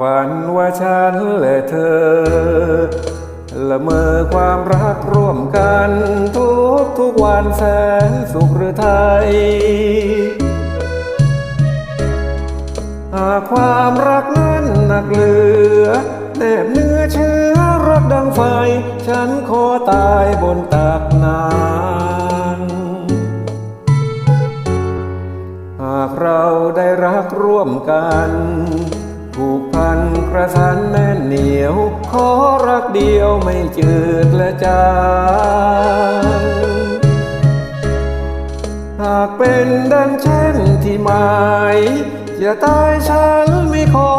ฝันว่าฉันและเธอ ละเมอความรักร่วมกันทุกทุกวันแสนสุขหรือไทย หากความรักนั้นหนักเหลือ แนบเนื้อเชื้อรักดังไฟ ฉันขอตายบนตักนางหากเราได้รักร่วมกัน ผูกพันกระสันแน่นเหนียว ขอรักเดียวไม่จืดและจางหากเป็นดังเช่นที่หมายอย่าตายฉันไม่ขอ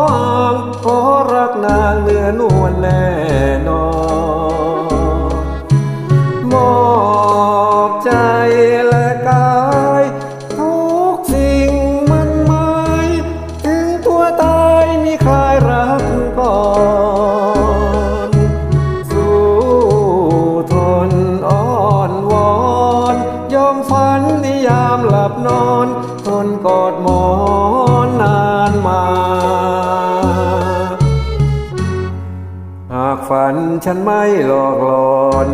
บนอนทนกอดหมอนนานมา หากฝันฉันไม่หลอกหลอน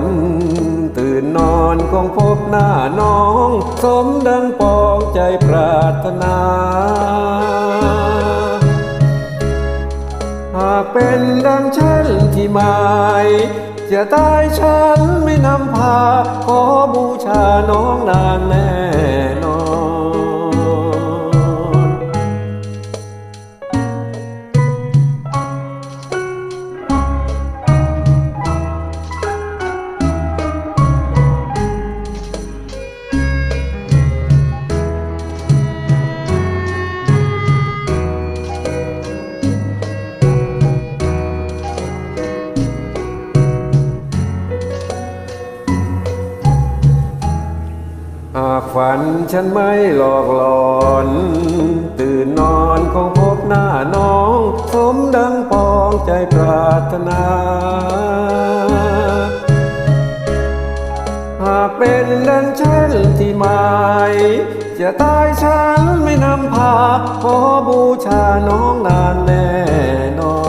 ตื่นนอนคงพบหน้าน้อง สมดังปองใจปรารถนาหากเป็นดังฉันที่หมายจะตายฉันไม่นำพา ขอบูชาน้องนางแน่ ฝันฉันไม่หลอกหลอน ตื่นนอนคงพบหน้าน้อง สมดังปองใจปรารถนา หากเป็นดังฉันที่หมายจะตายฉันไม่นำพาขอบูชาน้องนานแน่นอน